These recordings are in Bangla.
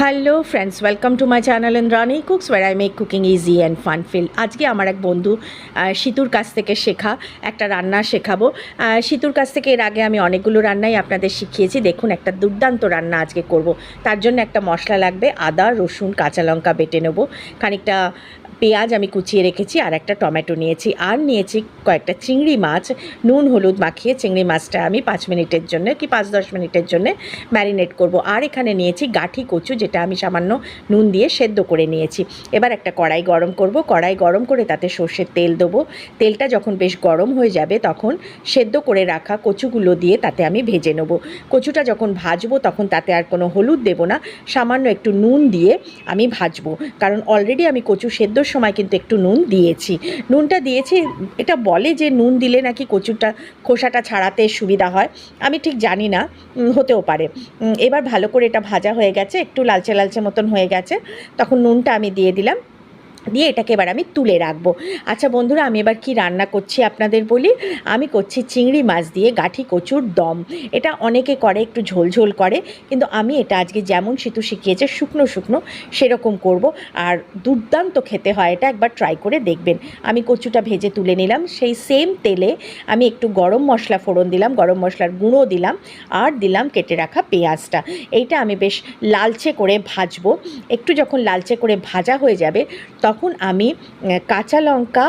Hello friends welcome to my channel and Rani cooks where I make cooking easy and fun fill আজকে আমার এক বন্ধু সিতুর কাছ থেকে শেখা, একটা রান্না শেখাবো। সিতুর কাছ থেকে এর আগে আমি অনেকগুলো রান্নাই আপনাদের শিখিয়েছি। দেখুন, একটা দুর্দান্ত রান্না আজকে করব। তার জন্য একটা মশলা লাগবে, আদা, রসুন, কাঁচা লঙ্কা বেটে নেব। খানিকটা পেঁয়াজ আমি কুচিয়ে রেখেছি আর একটা টমেটো নিয়েছি। আর নিয়েছি কয়েকটা চিংড়ি মাছ। নুন, হলুদ মাখিয়ে চিংড়ি মাছটা আমি পাঁচ মিনিটের জন্য কি পাঁচ দশ মিনিটের জন্য ম্যারিনেট করব। আর এখানে নিয়েছি গাঠি কচু যেটা আমি সামান্য নুন দিয়ে সেদ্ধ করে নিয়েছি। এবার একটা কড়াই গরম করব। কড়াই গরম করে তাতে সর্ষের তেল দেবো। তেলটা যখন বেশ গরম হয়ে যাবে তখন সেদ্ধ করে রাখা কচুগুলো দিয়ে তাতে আমি ভেজে নেব। কচুটা যখন ভাজবো তখন তাতে আর কোনো হলুদ দেবো না। সামান্য একটু নুন দিয়ে আমি ভাজবো। কারণ অলরেডি আমি কচু সেদ্ধর সময় কিন্তু একটু নুন দিয়েছি। নুনটা দিয়েছি, এটা বলে যে নুন দিলে নাকি কচুরটা, খোসাটা ছাড়াতে সুবিধা হয়। আমি ঠিক জানি না হতেও পারে। এবার ভালো করে এটা ভাজা হয়ে গেছে, একটু লালচে লালচে মতন হয়ে গেছে। তখন নুনটা আমি দিয়ে দিলাম। দিয়ে এটাকে এবার আমি তুলে রাখব। আচ্ছা বন্ধুরা, আমি এবার কি রান্না করছি আপনাদের বলি? আমি করছি চিংড়ি মাছ দিয়ে গাঠি কচুর দম। এটা অনেকে করে, একটু ঝোল ঝোল করে, কিন্তু আমি এটা আজকে যেমন সেতু শিখিয়েছে, শুকনো শুকনো, সেরকম করব। আর দুর্দান্ত খেতে হয় এটা, একবার ট্রাই করে দেখবেন। আমি কচুটা ভেজে তুলে নিলাম, সেই সেম তেলে আমি একটু গরম মশলা ফোড়ন দিলাম, গরম মশলার গুঁড়ো দিলাম, আর দিলাম কেটে রাখা পেঁয়াজটা। এইটা আমি বেশ লালচে করে ভাজবো। একটু যখন লালচে করে ভাজা হয়ে যাবে, তখন আমি আহ, কাঁচা লঙ্কা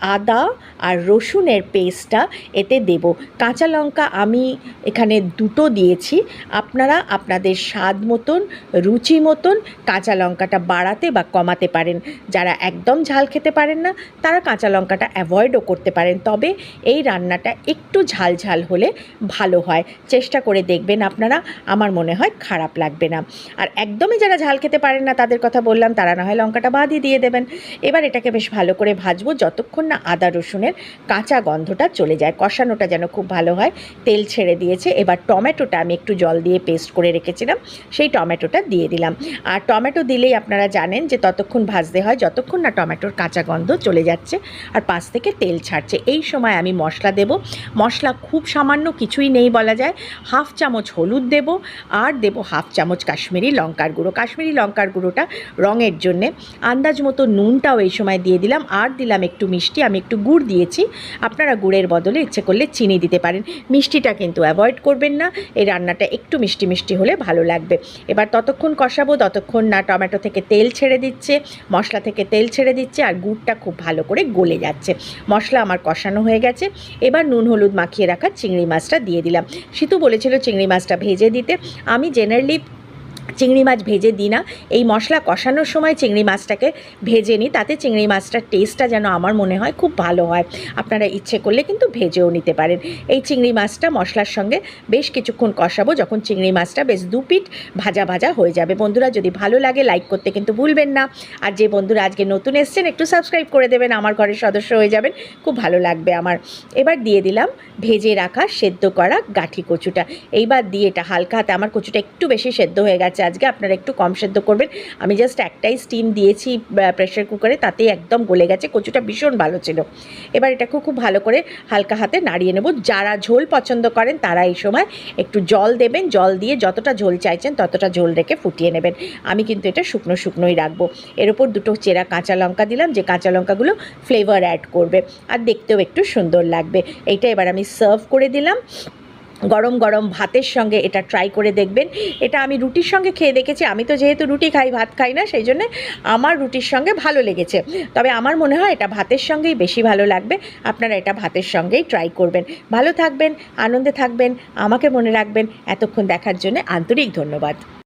আদা আর রসুনের পেস্টটা এতে দেব। কাঁচা লঙ্কা আমি এখানে দুটো দিয়েছি। আপনারা আপনাদের স্বাদ মতন, রুচি মতন কাঁচা লঙ্কাটা বাড়াতে বা কমাতে পারেন। যারা একদম ঝাল খেতে পারেন না, তারা কাঁচা লঙ্কাটা অ্যাভয়েডও করতে পারেন। তবে এই রান্নাটা একটু ঝাল ঝাল হলে ভালো হয়। চেষ্টা করে দেখবেন আপনারা, আমার মনে হয় খারাপ লাগবে না। আর একদমই যারা ঝাল খেতে পারেন না, তাদের কথা বললাম, তারা না হয় লঙ্কাটা বাদই দিয়ে দেবেন। এবার এটাকে বেশ ভালো করে ভাজবো যতক্ষণ না আদা রসুনের কাঁচা গন্ধটা চলে যায়, কষানোটা যেন খুব ভালো হয়, তেল ছেড়ে দিয়েছে। এবার টমেটোটা আমি একটু জল দিয়ে পেস্ট করে রেখেছিলাম, সেই টমেটোটা দিয়ে দিলাম। আর টমেটো দিলেই আপনারা জানেন যে ততক্ষণ ভাজতে হয়, যতক্ষণ না টমেটোর কাঁচা গন্ধ চলে যাচ্ছে আর পাশ থেকে তেল ছাড়ছে। এই সময় আমি মশলা দেব। মশলা খুব সামান্য কিছুই নেই বলা যায়। হাফ চামচ হলুদ দেব আর দেব হাফ চামচ কাশ্মীরি লঙ্কার গুঁড়ো। কাশ্মীরি লঙ্কার গুঁড়োটা রঙের জন্যে। আন্দাজ মতো নুনটাও এই সময় দিয়ে দিলাম। আর দিলাম একটু মিষ্টি আমি একটু গুড় দিয়েছি। আপনারা গুড়ের বদলে ইচ্ছে করলে চিনি দিতে পারেন। মিষ্টিটা কিন্তু অ্যাভয়েড করবেন না। এই রান্নাটা একটু মিষ্টি মিষ্টি হলে ভালো লাগবে। এবার ততক্ষণ কষাবো, ততক্ষণ না টমেটো থেকে তেল ছেড়ে দিচ্ছে, মশলা থেকে তেল ছেড়ে দিচ্ছে আর গুড়টা খুব ভালো করে গলে যাচ্ছে। মশলা আমার কষানো হয়ে গেছে। এবার নুন, হলুদ মাখিয়ে রাখা চিংড়ি মাছটা দিয়ে দিলাম। সিতু বলেছিল চিংড়ি মাছটা ভেজে দিতে। আমি জেনারেলি চিংড়ি মাছ ভেজে দিই না। এই মশলা কষানোর সময় চিংড়ি মাছটাকে ভেজে নিই, তাতে চিংড়ি মাছটার টেস্টটা যেন আমার মনে হয় খুব ভালো হয়। আপনারা ইচ্ছে করলে কিন্তু ভেজেও নিতে পারেন। এই চিংড়ি মাছটা মশলার সঙ্গে বেশ কিছুক্ষণ কষাবো, যখন চিংড়ি মাছটা বেশ দু পিঠ ভাজা ভাজা হয়ে যাবে। বন্ধুরা, যদি ভালো লাগে লাইক করতে কিন্তু ভুলবেন না। আর যে বন্ধুরা আজকে নতুন এসছেন, একটু সাবস্ক্রাইব করে দেবেন, আমার ঘরের সদস্য হয়ে যাবেন। খুব ভালো লাগবে আমার। এবার দিয়ে দিলাম ভেজে রাখা সেদ্ধ করা গাঠি কচুটা। এইবার দিয়ে এটা হালকা হাতে, আমার কচুটা একটু বেশি সেদ্ধ হয়ে গেছে। আজকে, আপনারা একটু কম সেদ্ধ করবেন। আমি জাস্ট একটাই স্টিম দিয়েছি প্রেশার কুকারে তাতেই একদম গলে গেছে, কচুটা ভীষণ ভালো ছিল। এবার এটাকে খুব ভালো করে হালকা হাতে নাড়িয়ে নেব। যারা ঝোল পছন্দ করেন, তারা এই সময় একটু জল দেবেন। জল দিয়ে যতটা ঝোল চাইছেন, ততটা ঝোল রেখে ফুটিয়ে নেবেন। আমি কিন্তু এটা শুকনো শুকনোই রাখব। এর ওপর দুটো চেরা কাঁচা লঙ্কা দিলাম, যে কাঁচা লঙ্কাগুলো ফ্লেভার অ্যাড করবে। আর দেখতেও একটু সুন্দর লাগবে। এইটা এবার আমি সার্ভ করে দিলাম। গরম গরম ভাতের সঙ্গে এটা ট্রাই করে দেখবেন। এটা আমি রুটির সঙ্গে খেয়ে দেখেছি। আমি তো যেহেতু রুটি খাই, ভাত খাই না, সেই জন্যে আমার রুটির সঙ্গে ভালো লেগেছে। তবে আমার মনে হয় এটা ভাতের সঙ্গেই বেশি ভালো লাগবে। আপনারা এটা ভাতের সঙ্গেই ট্রাই করবেন। ভালো থাকবেন, আনন্দে থাকবেন, আমাকে মনে রাখবেন। এতক্ষণ দেখার জন্য আন্তরিক ধন্যবাদ।